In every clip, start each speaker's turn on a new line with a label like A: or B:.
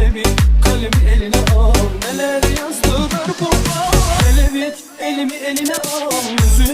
A: Kalemi, kalemi eline al. Neler yazdılar burada Elevit, elimi eline al. Üzüm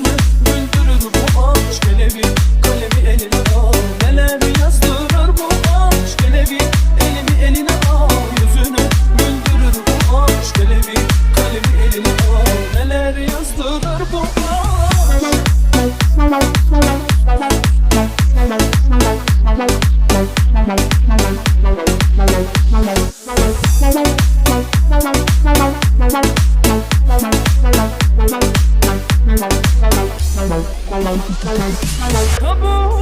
A: Tobą